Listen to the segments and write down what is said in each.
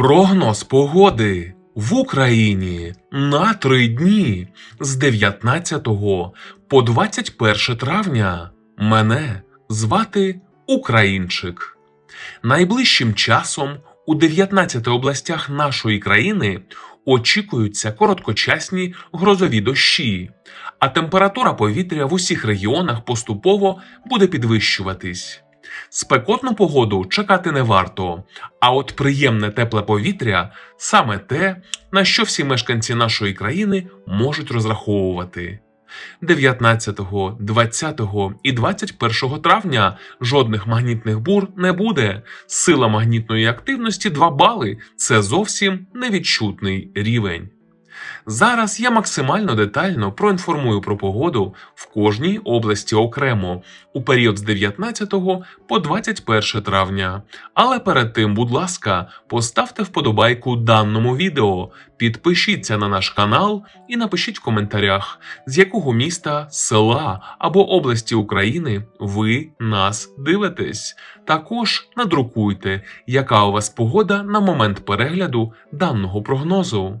Прогноз погоди в Україні на три дні з 19 по 21 травня. Мене звати Українчик. Найближчим часом у 19 областях нашої країни очікуються короткочасні грозові дощі, а температура повітря в усіх регіонах поступово буде підвищуватись. Спекотну погоду чекати не варто, а от приємне тепле повітря саме те, на що всі мешканці нашої країни можуть розраховувати. 19, 20 і 21 травня жодних магнітних бур не буде. Сила магнітної активності 2 бали це зовсім невідчутний рівень. Зараз я максимально детально проінформую про погоду в кожній області окремо у період з 19 по 21 травня. Але перед тим, будь ласка, поставте вподобайку даному відео, підпишіться на наш канал і напишіть в коментарях, з якого міста, села або області України ви нас дивитесь. Також надрукуйте, яка у вас погода на момент перегляду даного прогнозу.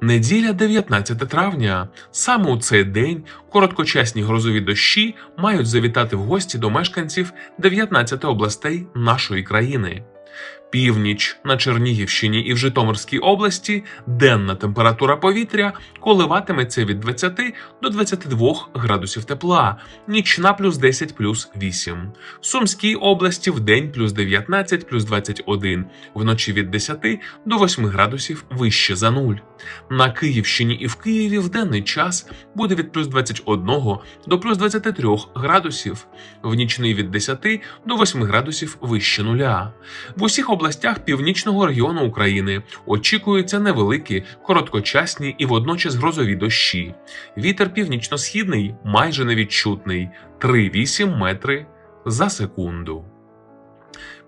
Неділя 19 травня. Саме у цей день короткочасні грозові дощі мають завітати в гості до мешканців 19 областей нашої країни. Північ на Чернігівщині і в Житомирській області денна температура повітря коливатиметься від 20 до 22 градусів тепла, нічна плюс 10 плюс 8. В Сумській області в день плюс 19 плюс 21, вночі від 10 до 8 градусів вище за нуль. На Київщині і в Києві в денний час буде від плюс 21 до плюс 23 градусів, в нічний від 10 до 8 градусів вище нуля. В усіх областях північного регіону України очікуються невеликі, короткочасні і водночас грозові дощі. Вітер північно-східний майже невідчутний 3,8 метри за секунду.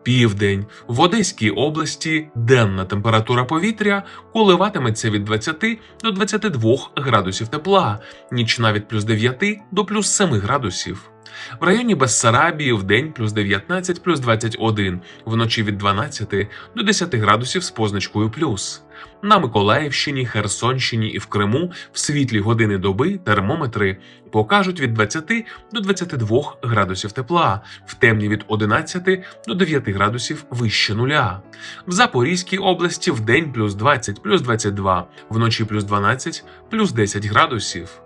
Південь в Одеській області денна температура повітря коливатиметься від 20 до 22 градусів тепла, нічна від плюс 9 до плюс 7 градусів. В районі Бессарабії в день плюс 19 плюс 21, вночі від 12 до 10 градусів з позначкою плюс. На Миколаївщині, Херсонщині і в Криму в світлі години доби термометри покажуть від 20 до 22 градусів тепла, в темні від 11 до 9 градусів вище нуля. В Запорізькій області в день плюс 20 плюс 22, вночі плюс 12 плюс 10 градусів.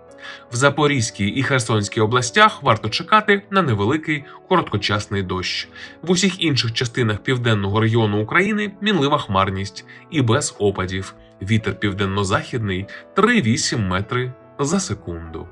В Запорізькій і Херсонській областях варто чекати на невеликий короткочасний дощ. В усіх інших частинах південного регіону України мінлива хмарність і без опадів. Вітер південно-західний 3,8 метри за секунду.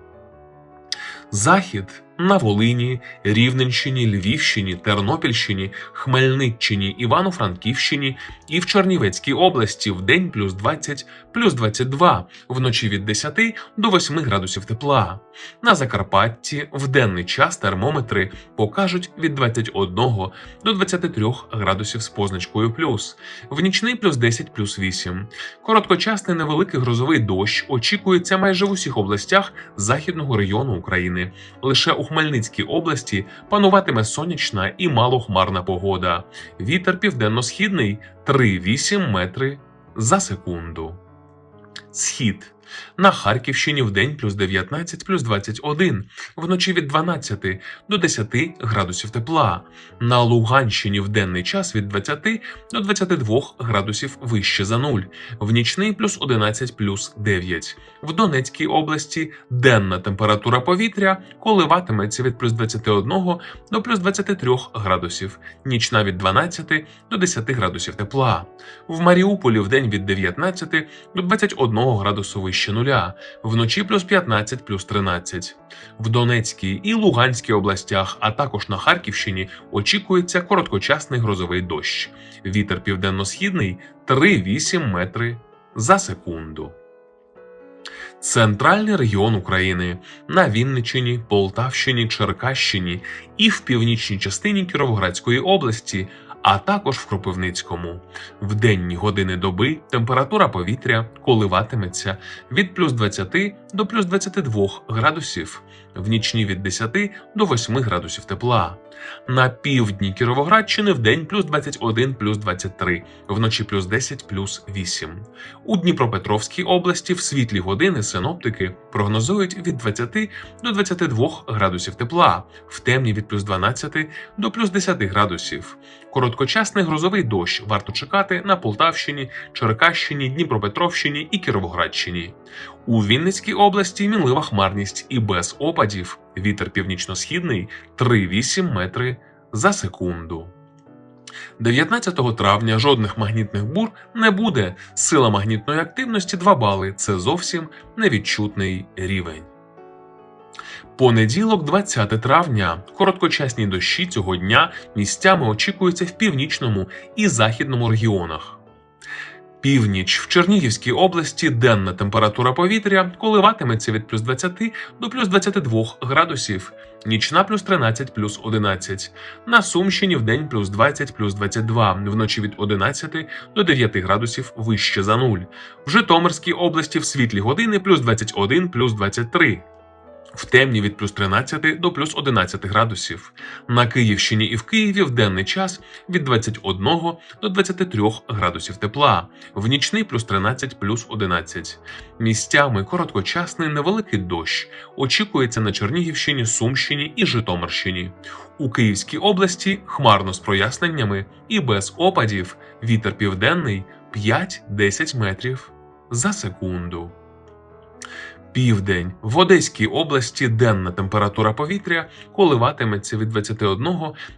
Захід на Волині, Рівненщині, Львівщині, Тернопільщині, Хмельниччині, Івано-Франківщині і в Чернівецькій області в день плюс 20, плюс 22, вночі від 10 до 8 градусів тепла. На Закарпатті в денний час термометри покажуть від 21 до 23 градусів з позначкою плюс, в нічний плюс 10 плюс 8. Короткочасний невеликий грозовий дощ очікується майже в усіх областях західного регіону України. Лише у Хмельницькій області пануватиме сонячна і малохмарна погода. Вітер південно-східний 3,8 метри за секунду. Схід на Харківщині в день плюс 19 плюс 21, вночі від 12 до 10 градусів тепла. На Луганщині в денний час від 20 до 22 градусів вище за нуль, в нічний плюс 11 плюс 9. В Донецькій області денна температура повітря коливатиметься від плюс 21 до плюс 23 градусів, нічна від 12 до 10 градусів тепла. В Маріуполі в день від 19 до 21 градусу вище нуля, вночі плюс 15 плюс 13. В Донецькій і Луганській областях, а також на Харківщині очікується короткочасний грозовий дощ. Вітер південно-східний 3,8 метри за секунду. Центральний регіон України на Вінниччині, Полтавщині, Черкащині і в північній частині Кіровоградської області, а також в Кропивницькому. В денні години доби температура повітря коливатиметься від плюс 20 до плюс 22 градусів, в нічні від 10 до 8 градусів тепла. На півдні Кіровоградщини в день плюс 21 плюс 23, вночі плюс 10 плюс 8. У Дніпропетровській області в світлі години синоптики прогнозують від 20 до 22 градусів тепла, в темні від плюс 12 до плюс 10 градусів. Короткочасний грозовий дощ варто чекати на Полтавщині, Черкащині, Дніпропетровщині і Кіровоградщині. У Вінницькій області мінлива хмарність і без опадів. Вітер північно-східний 3,8 метри за секунду. 19 травня жодних магнітних бур не буде. Сила магнітної активності 2 бали. Це зовсім невідчутний рівень. Понеділок, 20 травня. Короткочасні дощі цього дня місцями очікуються в північному і західному регіонах. Північ в Чернігівській області денна температура повітря коливатиметься від плюс 20 до плюс 22 градусів, нічна плюс 13 плюс 11. На Сумщині в день плюс 20 плюс 22, вночі від 11 до 9 градусів вище за нуль. В Житомирській області в світлі години плюс 21 плюс 23. В темні від плюс 13 до плюс 11 градусів. На Київщині і в Києві в денний час від 21 до 23 градусів тепла, в нічний плюс 13 плюс 11. Місцями короткочасний невеликий дощ очікується на Чернігівщині, Сумщині і Житомирщині. У Київській області хмарно з проясненнями і без опадів вітер південний 5-10 метрів за секунду. Південь в Одеській області денна температура повітря коливатиметься від 21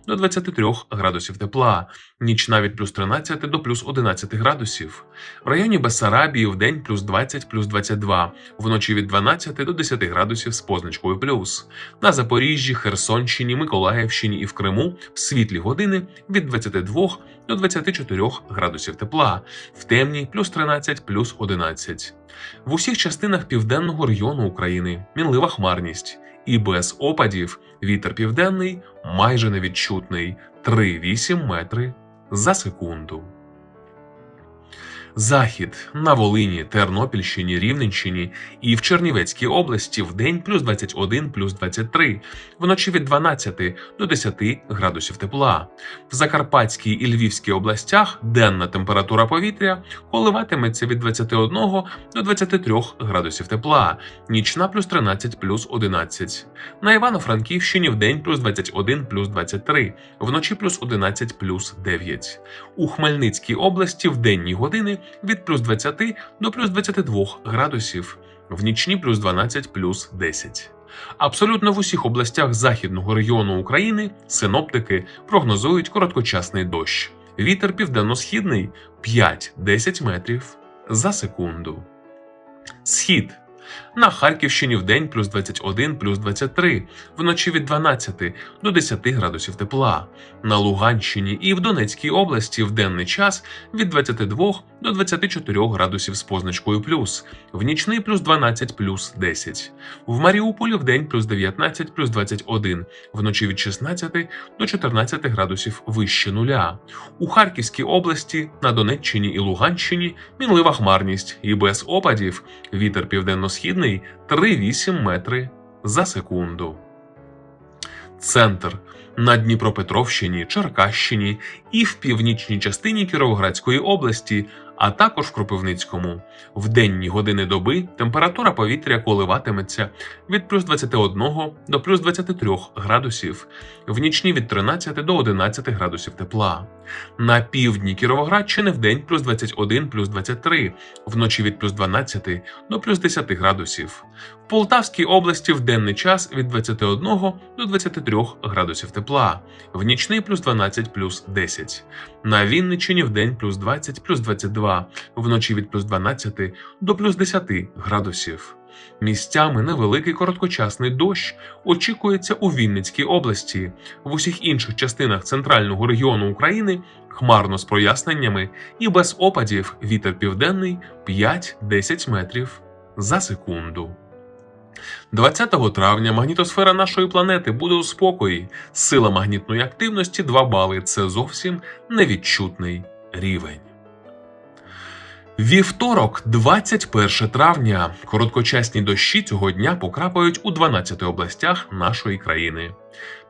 до 23 градусів тепла, нічна від плюс 13 до плюс 11 градусів. В районі Бессарабії в день плюс 20 плюс 22, вночі від 12 до 10 градусів з позначкою плюс. На Запоріжжі, Херсонщині, Миколаївщині і в Криму в світлі години від 22 до 24 градусів тепла, в темній плюс 13 плюс 11. В усіх частинах південного регіону України мінлива хмарність, і без опадів вітер південний майже невідчутний 3,8 метри за секунду. Захід на Волині, Тернопільщині, Рівненщині і в Чернівецькій області в день плюс 21 плюс 23, вночі від 12 до 10 градусів тепла. В Закарпатській і Львівській областях денна температура повітря коливатиметься від 21 до 23 градусів тепла, нічна плюс 13 плюс 11. На Івано-Франківщині в день плюс 21 плюс 23, вночі плюс 11 плюс 9. У Хмельницькій області в денні години від плюс 20 до плюс 22 градусів, в нічні плюс 12 плюс 10. Абсолютно в усіх областях західного регіону України синоптики прогнозують короткочасний дощ. Вітер південно-східний 5-10 метрів за секунду. Схід на Харківщині в день плюс 21 плюс 23, вночі від 12 до 10 градусів тепла. На Луганщині і в Донецькій області в денний час від 22 до 24 градусів з позначкою плюс, в нічний плюс 12 плюс 10. В Маріуполі в день плюс 19 плюс 21, вночі від 16 до 14 градусів вище нуля. У Харківській області, на Донеччині і Луганщині мінлива хмарність і без опадів вітер південно-східний 3,8 метри за секунду. Центр на Дніпропетровщині, Черкащині і в північній частині Кіровоградської області, а також в Кропивницькому. В денні години доби температура повітря коливатиметься від плюс 21 до плюс 23 градусів, в нічні від 13 до 11 градусів тепла. На півдні Кіровоградщини в день плюс 21 плюс 23, вночі від плюс 12 до плюс 10 градусів. В Полтавській області в денний час від 21 до 23 градусів тепла, в нічний плюс 12 плюс 10. На Вінниччині в день плюс 20 плюс 22, вночі від плюс 12 до плюс 10 градусів. Місцями невеликий короткочасний дощ очікується у Вінницькій області. В усіх інших частинах центрального регіону України хмарно з проясненнями і без опадів вітер південний 5-10 метрів за секунду. 20 травня магнітосфера нашої планети буде у спокої. Сила магнітної активності 2 бали. Це зовсім невідчутний рівень. Вівторок, 21 травня. Короткочасні дощі цього дня покрапають у 12 областях нашої країни.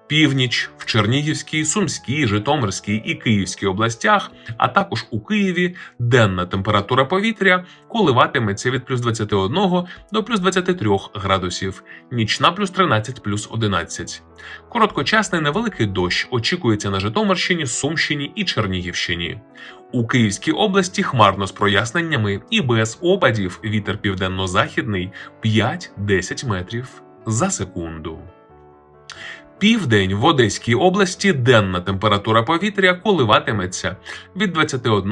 Північ в Чернігівській, Сумській, Житомирській і Київській областях, а також у Києві денна температура повітря коливатиметься від плюс 21 до плюс 23 градусів, нічна плюс 13 плюс 11. Короткочасний невеликий дощ очікується на Житомирщині, Сумщині і Чернігівщині. У Київській області хмарно з проясненнями і без опадів вітер південно-західний 5-10 метрів за секунду. Південь в Одеській області денна температура повітря коливатиметься від 21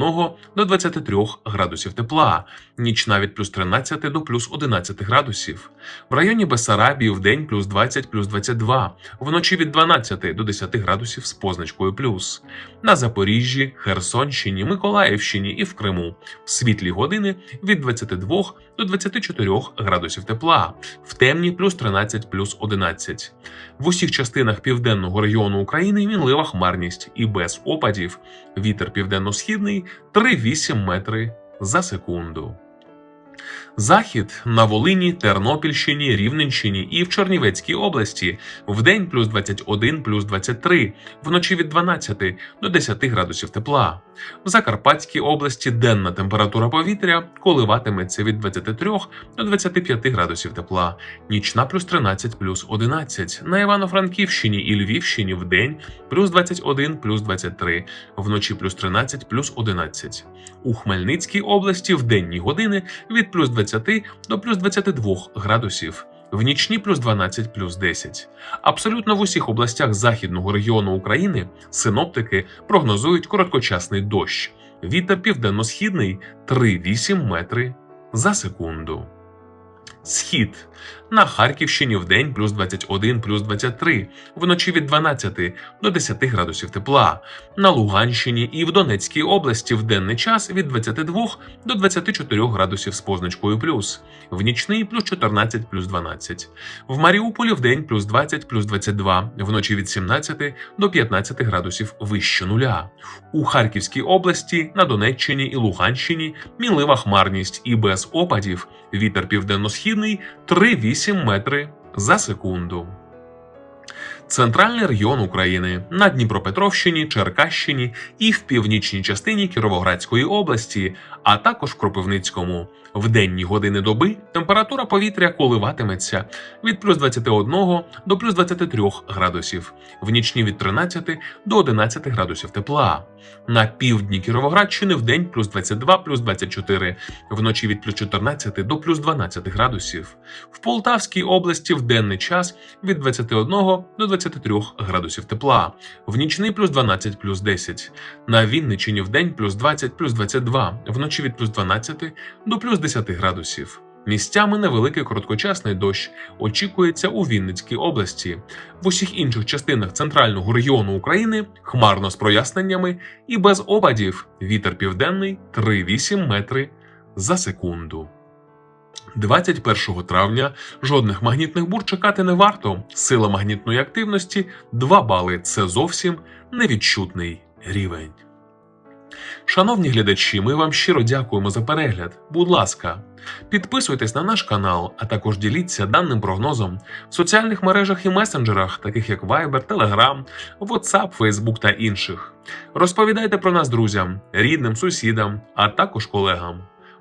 до 23 градусів тепла, нічна від плюс 13 до плюс 11 градусів. В районі Бесарабії в день плюс 20 плюс 22, вночі від 12 до 10 градусів з позначкою плюс. На Запоріжжі, Херсонщині, Миколаївщині і в Криму в світлі години від 22 до 24 градусів тепла, в темні плюс 13 плюс 11. В усіх частинах південного регіону України мінлива хмарність і без опадів. Вітер південно-східний 3,8 метри за секунду. Захід на Волині, Тернопільщині, Рівненщині і в Чернівецькій області вдень плюс 21 плюс 23, вночі від 12 до 10 градусів тепла. В Закарпатській області денна температура повітря коливатиметься від 23 до 25 градусів тепла, нічна плюс 13 плюс 11. На Івано-Франківщині і Львівщині вдень плюс 21 плюс 23, вночі плюс 13 плюс 11. У Хмельницькій області в денні години від плюс 20 до плюс 22 градусів. В нічні плюс 12 плюс 10. Абсолютно в усіх областях західного регіону України синоптики прогнозують короткочасний дощ. Вітер південно-східний 3,8 метри за секунду. Схід на Харківщині в день плюс 21 плюс 23, вночі від 12 до 10 градусів тепла. На Луганщині і в Донецькій області в денний час від 22 до 24 градусів з позначкою плюс, в нічний плюс 14 плюс 12. В Маріуполі в день плюс 20 плюс 22, вночі від 17 до 15 градусів вище нуля. У Харківській області, на Донеччині і Луганщині мінлива хмарність і без опадів. Вітер південно-східний 3,8 метри за секунду. Центральний регіон України на Дніпропетровщині, Черкащині і в північній частині Кіровоградської області, а також в Кропивницькому. В денні години доби температура повітря коливатиметься від плюс 21 до плюс 23 градусів, в нічні від 13 до 11 градусів тепла. На півдні Кіровоградщини в день плюс 22 плюс 24, вночі від плюс 14 до плюс 12 градусів. В Полтавській області в денний час від 21 до 23 градусів тепла, в нічний плюс 12 плюс 10. На Вінничині в день плюс 20 плюс 22, вночі від плюс 12 до плюс 10 градусів. Місцями невеликий короткочасний дощ очікується у Вінницькій області. В усіх інших частинах центрального регіону України хмарно з проясненнями і без опадів. Вітер південний 3,8 метри за секунду. 21 травня жодних магнітних бур чекати не варто. Сила магнітної активності 2 бали. Це зовсім невідчутний рівень. Шановні глядачі, ми вам щиро дякуємо за перегляд. Будь ласка, підписуйтесь на наш канал, а також діліться даним прогнозом в соціальних мережах і месенджерах, таких як Viber, Telegram, WhatsApp, Facebook та інших. Розповідайте про нас друзям, рідним, сусідам, а також колегам.